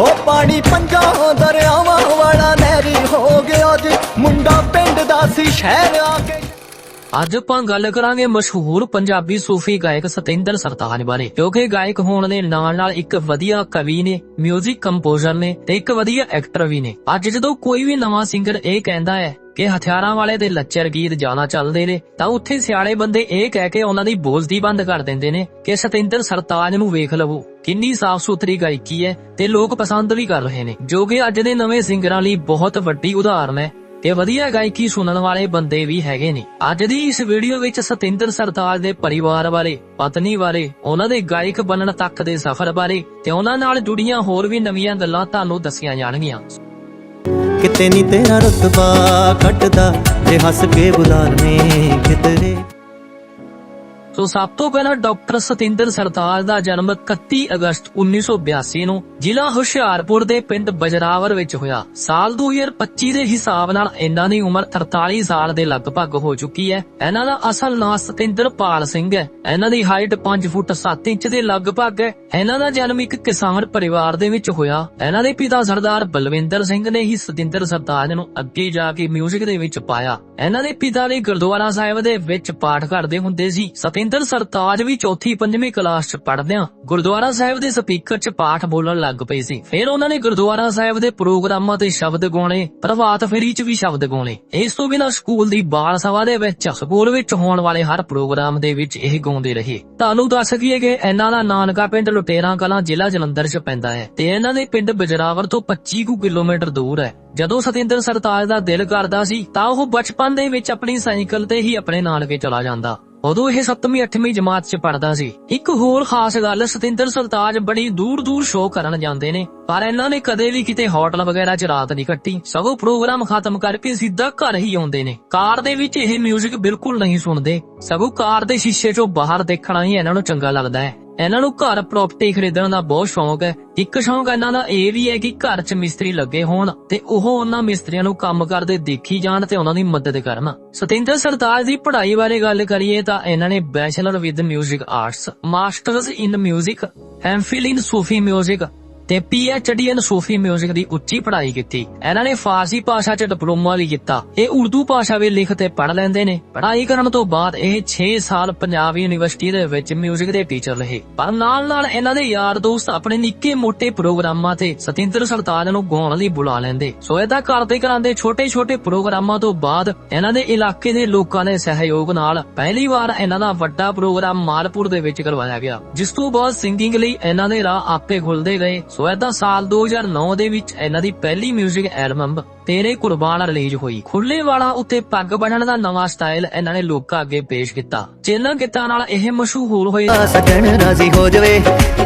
ਉਹ ਪਾਣੀ ਪੰਜਾਂ ਦਰਿਆਵਾਂ ਵਾਲਾ ਨਹਿਰੀ ਹੋ ਗਿਆ ਜੀ ਮੁੰਡਾ ਪਿੰਡ ਦਾ ਸੀ, ਸ਼ਹਿਰ ਆ ਕੇ। ਅੱਜ ਆਪਾਂ ਗੱਲ ਕਰਾਂਗੇ ਮਸ਼ਹੂਰ ਪੰਜਾਬੀ ਸੂਫੀ ਗਾਇਕ ਸਤਿੰਦਰ ਸਰਤਾਜ ਬਾਰੇ ਜੋ ਗਾਇਕ ਹੋਣ ਦੇ ਨਾਲ ਨਾਲ ਇੱਕ ਵਧੀਆ ਕਵੀ ਨੇ 뮤직 ਕੰਪੋਜ਼ਰ ਨੇ ਤੇ ਇੱਕ ਵਧੀਆ ਐਕਟਰ ਵੀ ਨੇ। ਅੱਜ ਜਦੋਂ ਕੋਈ ਵੀ ਨਵਾਂ ਸਿੰਗਰ ਇਹ ਕਹਿੰਦਾ ਹੈ ਕਿ ਹਥਿਆਰਾਂ ਵਾਲੇ ਤੇ ਲੱਚਰ ਗੀਤ ਜ਼ਿਆਦਾ ਚੱਲਦੇ ਨੇ, ਤਾਂ ਉੱਥੇ ਸਿਆਣੇ ਬੰਦੇ ਇਹ ਕਹਿ ਕੇ ਉਹਨਾਂ ਦੀ ਬੋਲਦੀ ਬੰਦ ਕਰ ਦਿੰਦੇ ਨੇ ਕਿ ਸਤਿੰਦਰ ਸਰਤਾਜ ਨੂੰ ਵੇਖ ਲਵੋ। ਕਿੰਨੀ ਸਾਫ਼ ਸੁਥਰੀ ਗਾਇਕੀ ਹੈ ਤੇ ਲੋਕ ਪਸੰਦ ਵੀ ਕਰ ਰਹੇ ਨੇ, ਜੋ ਕਿ ਅੱਜ ਦੇ ਨਵੇਂ ਸਿੰਗਰਾਂ ਲਈ ਬਹੁਤ ਵੱਡੀ ਉਦਾਹਰਨ ਹੈ ਤੇ ਵਧੀਆ ਗਾਇਕੀ ਸੁਣਨ ਵਾਲੇ ਬੰਦੇ ਵੀ ਹੈਗੇ ਨੇ। ਅੱਜ ਦੀ ਇਸ ਵੀਡੀਓ ਵਿੱਚ ਸਤਿੰਦਰ ਸਰਤਾਜ ਦੇ ਪਰਿਵਾਰ ਬਾਰੇ, ਪਤਨੀ ਬਾਰੇ, ਉਹਨਾਂ ਦੇ ਗਾਇਕ ਬਣਨ ਤੱਕ ਦੇ ਸਫ਼ਰ ਬਾਰੇ ਤੇ ਉਹਨਾਂ ਨਾਲ ਜੁੜੀਆਂ ਹੋਰ ਵੀ ਨਵੀਆਂ ਗੱਲਾਂ ਤੁਹਾਨੂੰ ਦੱਸੀਆਂ ਜਾਣਗੀਆਂ। ਕਿਤੇ ਨਹੀਂ ਤੇਰਾ ਰਤਬਾ ਘਟਦਾ, ਜੇ ਹੱਸ ਕੇ ਬੁਲਾਵੇਂ ਕਿਤਰੇ ਸੋ ਸਭ ਤੋਂ ਪਹਿਲਾਂ ਡਾਕਟਰ ਸਤਿੰਦਰ ਸਰਤਾਜ ਦਾ ਜਨਮ 31 ਅਗਸਤ 1982 ਨੂੰ ਜ਼ਿਲ੍ਹਾ ਹੁਸ਼ਿਆਰਪੁਰ ਦੇ ਪਿੰਡ ਬਜਰਾਵਰ ਵਿੱਚ ਹੋਇਆ। ਸਾਲ 2025 ਦੇ ਹਿਸਾਬ ਨਾਲ ਇਹਨਾਂ ਦੀ ਉਮਰ 43 ਸਾਲ ਦੇ ਲਗਭਗ ਹੋ ਚੁੱਕੀ ਹੈ। ਇਹਨਾਂ ਦਾ ਅਸਲ ਨਾਂ ਸਤਿੰਦਰਪਾਲ ਸਿੰਘ ਹੈ। ਇਹਨਾਂ ਦੀ ਹਾਈਟ 5 ਫੁੱਟ 7 ਇੰਚ ਦੇ ਲਗਭਗ ਹੈ। ਇਹਨਾਂ ਦਾ ਜਨਮ ਇੱਕ ਕਿਸਾਨ ਪਰਿਵਾਰ ਦੇ ਵਿੱਚ ਹੋਇਆ। ਇਹਨਾਂ ਦੇ ਪਿਤਾ ਸਰਦਾਰ ਬਲਵਿੰਦਰ ਸਿੰਘ ਨੇ ਹੀ ਸਤਿੰਦਰ ਸਰਤਾਜ ਨੂੰ ਅੱਗੇ ਜਾ ਕੇ ਮਿਊਜ਼ਿਕ ਦੇ ਵਿੱਚ ਪਾਇਆ। ਇਹਨਾਂ ਦੇ ਪਿਤਾ ਨੇ ਗੁਰਦੁਆਰਾ ਸਾਹਿਬ ਦੇ ਵਿੱਚ ਪਾਠ ਕਰਦੇ ਹੁੰਦੇ ਸੀ। ਸਤਿੰਦਰ ਸਰਤਾਜ ਵੀ ਚੌਥੀ ਪੰਜਵੀਂ ਕਲਾਸ ਚ ਪੜ੍ਹਦਿਆਂ ਗੁਰਦੁਆਰਾ ਸਾਹਿਬ ਦੇ ਸਪੀਕਰ ਚ ਪਾਠ ਬੋਲਣ ਲੱਗ ਪਏ ਸੀ। ਫਿਰ ਉਹਨਾਂ ਨੇ ਗੁਰਦੁਆਰਾ ਸਾਹਿਬ ਦੇ ਪ੍ਰੋਗਰਾਮਾਂ ਤੇ ਸ਼ਬਦ ਗਾਉਣੇ, ਪ੍ਰਭਾਤ ਫੇਰੀ ਚ ਵੀ ਸ਼ਬਦ ਗਾਉਣੇ। ਇਸ ਤੋਂ ਬਿਨਾਂ ਸਕੂਲ ਦੀ ਬਾਲ ਸਭਾ ਦੇ ਵਿੱਚ, ਸਕੂਲ ਵਿੱਚ ਹੋਣ ਵਾਲੇ ਹਰ ਪ੍ਰੋਗਰਾਮ ਦੇ ਵਿੱਚ ਇਹ ਗਾਉਂਦੇ ਰਹੇ। ਤੁਹਾਨੂੰ ਦੱਸ ਸਕੀਏ ਕਿ ਇਹਨਾਂ ਦਾ ਨਾਨਕਾ ਪਿੰਡ ਲੁਟੇਰਾਂ ਕਲਾਂ ਜ਼ਿਲ੍ਹਾ ਜਲੰਧਰ ਚ ਪੈਂਦਾ ਹੈ ਤੇ ਇਹਨਾਂ ਦੇ ਪਿੰਡ ਬਜਰਾਵਰ ਤੋਂ 25 ਕੁ ਕਿਲੋਮੀਟਰ ਦੂਰ ਹੈ। ਜਦੋਂ ਸਤਿੰਦਰ ਸਰਤਾਜ ਦਾ ਦਿਲ ਕਰਦਾ ਸੀ, ਤਾਂ ਉਹ ਬਚਪਨ ਦੇ ਵਿੱਚ ਆਪਣੀ ਸਾਈਕਲ ਤੇ ਹੀ ਆਪਣੇ ਨਾਨਕੇ ਚਲਾ ਜਾਂਦਾ। ਉਦੋਂ ਇਹ 7ਵੀਂ 8ਵੀਂ ਜਮਾਤ 'ਚ ਪੜਦਾ ਸੀ। ਇੱਕ ਹੋਰ ਖਾਸ ਗੱਲ ਸਤਿੰਦਰ ਸਰਤਾਜ ਬੜੀ ਦੂਰ ਦੂਰ ਸ਼ੋਅ ਕਰਨ ਜਾਂਦੇ ਨੇ। ਪਰ ਇਹਨਾਂ ਨੇ ਕਦੇ ਵੀ ਕਿਤੇ ਹੋਟਲ ਵਗੈਰਾ 'ਚ ਰਾਤ ਨਹੀਂ ਕੱਟੀ। ਸਗੋਂ ਪ੍ਰੋਗਰਾਮ ਖਤਮ ਕਰਕੇ ਸਿੱਧਾ ਘਰ ਹੀ ਆਉਂਦੇ ਨੇ। ਕਾਰ ਦੇ ਵਿੱਚ ਇਹ 뮤직 ਬਿਲਕੁਲ ਨਹੀਂ ਸੁਣਦੇ। ਸਗੋਂ ਕਾਰ ਦੇ ਸ਼ੀਸ਼ੇ 'ਚੋਂ ਬਾਹਰ ਦੇਖਣਾ ਹੀ ਇਹਨਾਂ ਨੂੰ ਚੰਗਾ ਲੱਗਦਾ ਹੈ। ਇਹਨਾਂ ਨੂੰ ਘਰ ਪ੍ਰਾਪਰਟੀ ਖਰੀਦਣ ਦਾ ਬਹੁਤ ਸ਼ੌਂਕ ਹੈ ਇੱਕ ਸ਼ੌਂਕ ਇਹਨਾਂ ਦਾ ਇਹ ਵੀ ਹੈ ਕਿ ਘਰ 'ਚ ਮਿਸਤਰੀ ਲੱਗੇ ਹੋਣ ਤੇ ਉਹ ਉਹਨਾਂ ਮਿਸਤਰੀਆਂ ਨੂੰ ਕੰਮ ਕਰਦੇ ਦੇਖੀ ਜਾਣ ਤੇ ਉਹਨਾਂ ਦੀ ਮਦਦ ਕਰਨ ਸਤਿੰਦਰ ਸਰਤਾਜ ਦੀ ਪੜ੍ਹਾਈ ਬਾਰੇ ਗੱਲ ਕਰੀਏ ਤਾਂ ਇਹਨਾਂ ਨੇ bachelor with 뮤직 arts masters in 뮤직 MPhil in Sufi 뮤직 ਤੇ ਪੀਐਚਡੀ ਇਨ ਸੂਫੀ ਮਿਊਜ਼ਿਕ ਦੀ ਉੱਚੀ ਪੜ੍ਹਾਈ ਕੀਤੀ। ਇਹਨਾਂ ਨੇ ਫਾਰਸੀ ਭਾਸ਼ਾ 'ਚ ਡਿਪਲੋਮਾ ਵੀ ਕੀਤਾ। ਇਹ ਉਰਦੂ ਭਾਸ਼ਾ ਵੀ ਲਿਖ ਤੇ ਪੜ੍ਹ ਲੈਂਦੇ ਨੇ। ਪੜ੍ਹਾਈ ਕਰਨ ਤੋਂ ਬਾਅਦ ਇਹ 6 ਸਾਲ ਪੰਜਾਬ ਯੂਨੀਵਰਸਿਟੀ ਦੇ ਵਿੱਚ ਮਿਊਜ਼ਿਕ ਦੇ ਟੀਚਰ ਰਹੇ। ਪਰ ਨਾਲ-ਨਾਲ ਇਹਨਾਂ ਦੇ ਯਾਰ ਦੋਸਤ ਆਪਣੇ ਨਿੱਕੇ-ਮੋਟੇ ਪ੍ਰੋਗਰਾਮਾਂ ਤੇ ਸਤਿੰਦਰ ਸਰਤਾਜ ਨੂੰ ਗਾਉਣ ਲਈ ਬੁਲਾ ਲੈਂਦੇ। ਸੋ ਇਹਦਾ ਕਰਦੇ ਕਰਾਂਦੇ ਛੋਟੇ-ਛੋਟੇ ਪ੍ਰੋਗਰਾਮਾਂ ਤੋਂ ਬਾਅਦ ਇਹਨਾਂ ਦੇ ਇਲਾਕੇ ਦੇ ਲੋਕਾਂ ਦੇ ਸਹਿਯੋਗ ਨਾਲ ਪਹਿਲੀ ਵਾਰ ਇਹਨਾਂ ਦਾ ਵੱਡਾ ਪ੍ਰੋਗਰਾਮ ਮਾਲਪੁਰ ਦੇ ਵਿੱਚ ਕਰਵਾਇਆ ਗਿਆ। ਜਿਸ ਤੋਂ ਬਾਅਦ ਸਿੰਗਿੰਗ ਲਈ ਇਹਨਾਂ ਦੇ ਰਾਹ ਆਪੇ ਖੁੱਲਦੇ ਗਏ। ਸੋ ਇਹਦਾ ਸਾਲ 2009 ਦੇ ਵਿੱਚ ਇਹਨਾਂ ਦੀ ਪਹਿਲੀ 뮤직 ਐਲਬਮ ਤੇਰੇ ਕੁਰਬਾਨ ਰਿਲੀਜ਼ ਹੋਈ। ਖੁੱਲੇ ਵਾਲਾ ਉੱਤੇ ਪੱਗ ਬੰਨਣ ਦਾ ਨਵਾਂ ਸਟਾਈਲ ਇਹਨਾਂ ਨੇ ਲੋਕਾਂ ਅੱਗੇ ਪੇਸ਼ ਕੀਤਾ। ਜਿਨ੍ਹਾਂ ਗੀਤਾਂ ਨਾਲ ਇਹ ਮਸ਼ਹੂਰ ਹੋਏ ਸਜਣ ਰਾਜ਼ੀ ਹੋ ਜਵੇ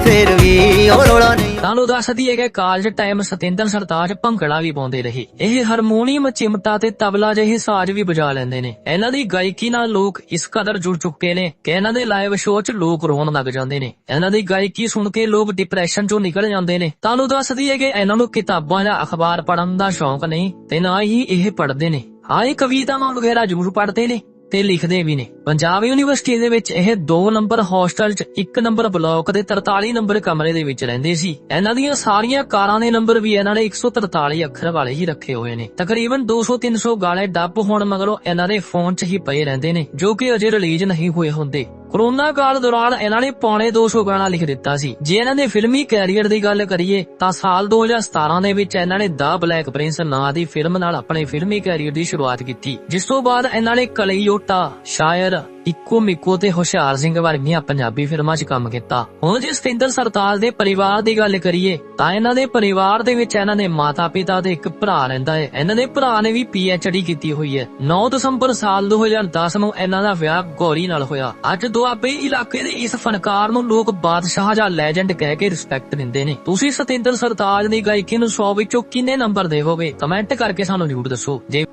ਫੇਰ ਵੀ ਉਹ ਰੋਲਾ ਨਹੀਂ। ਤੁਹਾਨੂੰ ਦੱਸ ਦਈਏ ਕਿ ਕਾਲਜ ਟਾਈਮ ਸਤਿੰਦਰ ਸਰਤਾਜ ਭੰਗੜਾ ਵੀ ਪਾਉਂਦੇ ਰਹੇ। ਇਹ ਹਾਰਮੋਨੀਅਮ ਚਿਮਟਾ ਤੇ ਤਬਲਾ ਜਿਹੇ ਸਾਜ਼ ਵੀ ਵਜਾ ਲੈਂਦੇ ਨੇ। ਇਹਨਾਂ ਦੀ ਗਾਇਕੀ ਨਾਲ ਲੋਕ ਇਸ ਕਦਰ ਜੁੜ ਚੁੱਕੇ ਨੇ ਕਿ ਇਹਨਾਂ ਦੇ ਲਾਈਵ ਸ਼ੋਅ 'ਚ ਲੋਕ ਰੋਣ ਲੱਗ ਜਾਂਦੇ ਨੇ। ਇਹਨਾਂ ਦੀ ਗਾਇਕੀ ਸੁਣ ਕੇ ਲੋਕ ਡਿਪਰੈਸ਼ਨ 'ਚੋਂ ਨਿਕਲ ਜਾਂਦੇ ਨੇ। ਤੁਹਾਨੂੰ ਦੱਸ ਦਈਏ ਕਿ ਇਹਨਾਂ ਨੂੰ ਕਿਤਾਬਾਂ ਜਾਂ ਅਖਬਾਰ ਪੜ੍ਹਨ ਦਾ ਸ਼ੌਂਕ ਨਹੀਂ ਤੇ ਨਾ ਹੀ ਇਹ ਪੜ੍ਹਦੇ ਨੇ। ਹਾਂ, ਇਹ ਕਵਿਤਾਵਾਂ ਵਗੈਰਾ ਜ਼ਰੂਰ ਪੜ੍ਹਦੇ ਨੇ ਤੇ ਲਿਖਦੇ ਵੀ ਨੇ। ਪੰਜਾਬ ਯੂਨੀਵਰਸਿਟੀ ਦੇ ਵਿੱਚ ਇਹ 2 ਨੰਬਰ ਹੋਸਟਲ 'ਚ 1 ਨੰਬਰ ਬਲਾਕ ਦੇ 43 ਨੰਬਰ ਕਮਰੇ ਦੇ ਵਿੱਚ ਰਹਿੰਦੇ ਸੀ। ਇਹਨਾਂ ਦੀਆਂ ਸਾਰੀਆਂ ਕਾਰਾਂ ਦੇ ਨੰਬਰ ਵੀ ਇਹਨਾਂ ਨੇ 143 ਅੱਖਰ ਵਾਲੇ ਹੀ ਰੱਖੇ ਹੋਏ ਨੇ। ਤਕਰੀਬਨ 200-300 ਗਾਲੇ ਡੱਬ ਹੋਣ ਮਗਰੋਂ ਇਹਨਾਂ ਦੇ ਫੋਨ 'ਚ ਹੀ ਪਏ ਰਹਿੰਦੇ ਨੇ, ਜੋ ਕਿ ਅਜੇ ਰਿਲੀਜ਼ ਨਹੀਂ ਹੋਏ ਹੁੰਦੇ। ਕਰੋਨਾ ਕਾਲ ਦੌਰਾਨ ਇਹਨਾਂ ਨੇ ਪੌਣੇ 200 ਗਾਣਾ ਲਿਖ ਦਿੱਤਾ ਸੀ। ਜੇ ਇਹਨਾਂ ਦੇ ਫਿਲਮੀ ਕੈਰੀਅਰ ਦੀ ਗੱਲ ਕਰੀਏ, ਤਾਂ ਸਾਲ 2017 ਦੇ ਵਿੱਚ ਇਹਨਾਂ ਨੇ ਦਾ ਬਲੈਕ ਪ੍ਰਿੰਸ ਨਾਂ ਦੀ ਫਿਲਮ ਨਾਲ ਆਪਣੇ ਫਿਲਮੀ ਕੈਰੀਅਰ ਦੀ ਸ਼ੁਰੂਆਤ ਕੀਤੀ। ਜਿਸ ਤੋਂ ਬਾਅਦ ਇਹਨਾਂ ਨੇ ਕਲਈਓਟਾ ਸ਼ਾਇਰ ਇੱਕੋ ਮਿੱਕੋ ਤੇ ਹੁਸ਼ਿਆਰ ਸਿੰਘ ਵਰਗੀਆਂ ਪੰਜਾਬੀ ਫਿਲਮਾਂ 'ਚ ਕੰਮ ਕੀਤਾ। ਹੁਣ ਜੇ ਸਤਿੰਦਰ ਸਰਤਾਜ ਦੇ ਪਰਿਵਾਰ ਦੀ ਗੱਲ ਕਰੀਏ, ਤਾਂ ਇਹਨਾਂ ਦੇ ਪਰਿਵਾਰ ਦੇ ਵਿੱਚ ਇਹਨਾਂ ਦੇ ਮਾਤਾ-ਪਿਤਾ ਤੇ ਇੱਕ ਭਰਾ ਰਹਿੰਦਾ ਹੈ। ਇਹਨਾਂ ਦੇ ਭਰਾ ਨੇ ਵੀ ਪੀਐਚਡੀ ਕੀਤੀ ਹੋਈ ਹੈ। 9 ਦਸੰਬਰ ਸਾਲ 2010 ਨੂੰ ਇਹਨਾਂ ਦਾ ਵਿਆਹ ਗੌਰੀ ਨਾਲ ਹੋਇਆ। ਅੱਜ ਦੁਆਬੇ ਇਲਾਕੇ ਦੇ ਇਸ ਫਨਕਾਰ ਨੂੰ ਲੋਕ ਬਾਦਸ਼ਾਹ ਜਾਂ ਲੈਜੈਂਡ ਕਹਿ ਕੇ ਰਿਸਪੈਕਟ ਦਿੰਦੇ ਨੇ। ਤੁਸੀਂ ਸਤਿੰਦਰ ਸਰਤਾਜ ਦੀ ਗਾਇਕੀ ਨੂੰ 100 ਵਿੱਚੋਂ ਕਿੰਨੇ ਨੰਬਰ ਦੇਵੋਗੇ? ਕਮੈਂਟ ਕਰਕੇ ਸਾਨੂੰ ਜ਼ਰੂਰ ਦੱਸੋ। ਜੇ